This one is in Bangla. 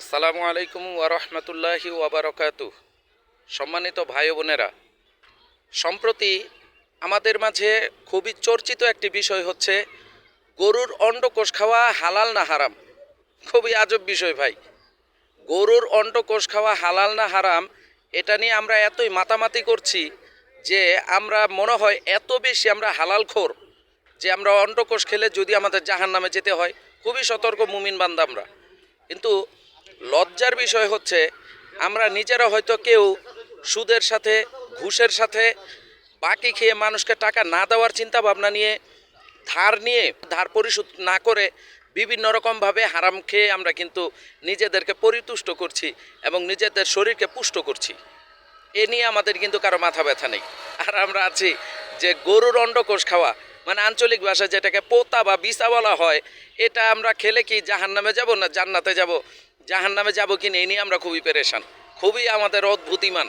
আসসালামু আলাইকুম ওরহমতুল্লাহি ওবরকাতু সম্মানিত ভাই বোনেরা, সম্প্রতি আমাদের মাঝে খুবই চর্চিত একটি বিষয় হচ্ছে, গরুর অন্ডকোষ খাওয়া হালাল না হারাম? খুবই আজব বিষয় ভাই। গরুর অন্ডকোষ খাওয়া হালাল না হারাম, এটা নিয়ে আমরা এতই মাতামাতি করছি যে আমরা মনে হয় এত বেশি আমরা হালাল খোর যে আমরা অন্ডকোষ খেলে যদি আমাদের জাহান নামে যেতে হয়, খুবই সতর্ক মুমিন বান্দা আমরা। কিন্তু লজ্জার বিষয় হচ্ছে, আমরা নিজেরা হয়তো কেউ সুদের সাথে, ঘুষের সাথে বাকি খেয়ে মানুষকে টাকা না দেওয়ার চিন্তা ভাবনা নিয়ে, ধার নিয়ে, ধার পরিশোধ না করে বিভিন্ন রকমভাবে হারাম খেয়ে আমরা কিন্তু নিজেদেরকে পরিতুষ্ট করছি এবং নিজেদের শরীরকে পুষ্ট করছি। এ নিয়ে আমাদের কিন্তু কারও মাথা ব্যথা নেই। আর আমরা আছি যে গরুর অন্ডকোষ খাওয়া মানে আঞ্চলিক ভাষায় যেটাকে পোতা বা বিসা বলা হয়, এটা আমরা খেলে কি জাহান নামে যাব না জান্নাতে যাব? জাহান নামে যাব কি না এই নিয়ে আমরা খুবই পেরেশান। খুবই আমাদের অদ্ভুত ইমান।